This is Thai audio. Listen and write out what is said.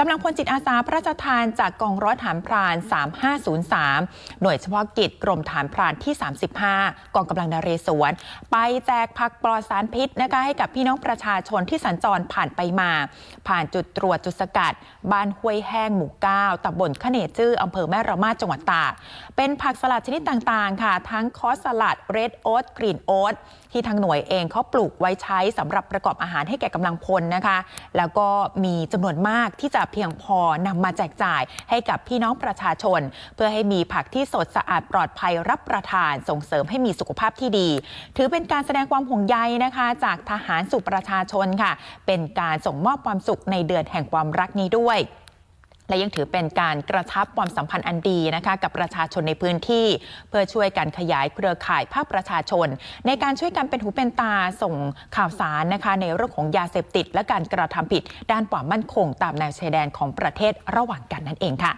กำลังพลจิตอาสาพระราชทานจากกองร้อยฐานพราน 3503 หน่วยเฉพาะกิจกรมฐานพรานที่ 35 กองกำลังนเรศวร ไปแจกผักปลอดสารพิษนะคะให้กับพี่น้องประชาชนที่สัญจรผ่านไปมา ผ่านจุดตรวจจุดสกัด บ้านห้วยแห้งหมู่9ตำบลขเนจื้ออำเภอแม่ระมาดจังหวัดตากเป็นผักสลัดชนิดต่างๆ ค่ะ ทั้งคอสสลัดเรดโอ๊ตกรีนโอ๊ตที่ทางหน่วยเองเขาปลูกไว้ใช้สำหรับประกอบอาหารให้แก่กำลังพลนะคะ แล้วก็มีจำนวนมากที่จะเพียงพอนำมาแจกจ่ายให้กับพี่น้องประชาชน เพื่อให้มีผักที่สดสะอาดปลอดภัยรับประทานส่งเสริมให้มีสุขภาพที่ดี ถือเป็นการแสดงความห่วงใยนะคะ จากทหารสู่ประชาชนค่ะ เป็นการส่งมอบความสุขในเดือนแห่งความรักนี้ด้วย และยังถือเป็นการกระชับความสัมพันธ์อันดีนะคะกับประชาชนในพื้นที่ เพื่อช่วยกันขยายเครือข่ายภาคประชาชน ในการช่วยกันเป็นหูเป็นตาส่งข่าวสารนะคะในเรื่องของยาเสพติด และการกระทำผิดด้านความมั่นคงตามแนวชายแดนของประเทศระหว่างกันนั่นเองค่ะ